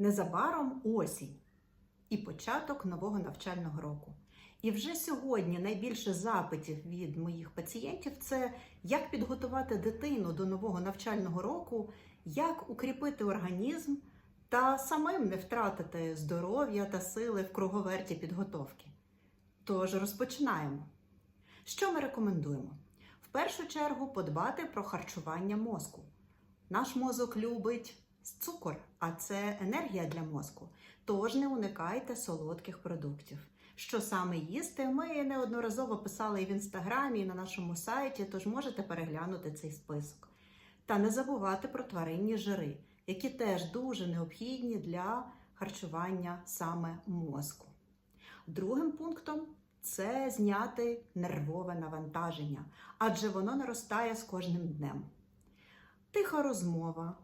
Незабаром осінь і початок нового навчального року. І вже сьогодні найбільше запитів від моїх пацієнтів це як підготувати дитину до нового навчального року, як укріпити організм та самим не втратити здоров'я та сили в круговерті підготовки. Тож розпочинаємо. Що ми рекомендуємо? В першу чергу подбати про харчування мозку. Наш мозок любить цукор, а це енергія для мозку. Тож не уникайте солодких продуктів. Що саме їсти, ми неодноразово писали і в інстаграмі, і на нашому сайті, тож можете переглянути цей список. Та не забувати про тваринні жири, які теж дуже необхідні для харчування саме мозку. Другим пунктом це зняти нервове навантаження, адже воно наростає з кожним днем. Тиха розмова,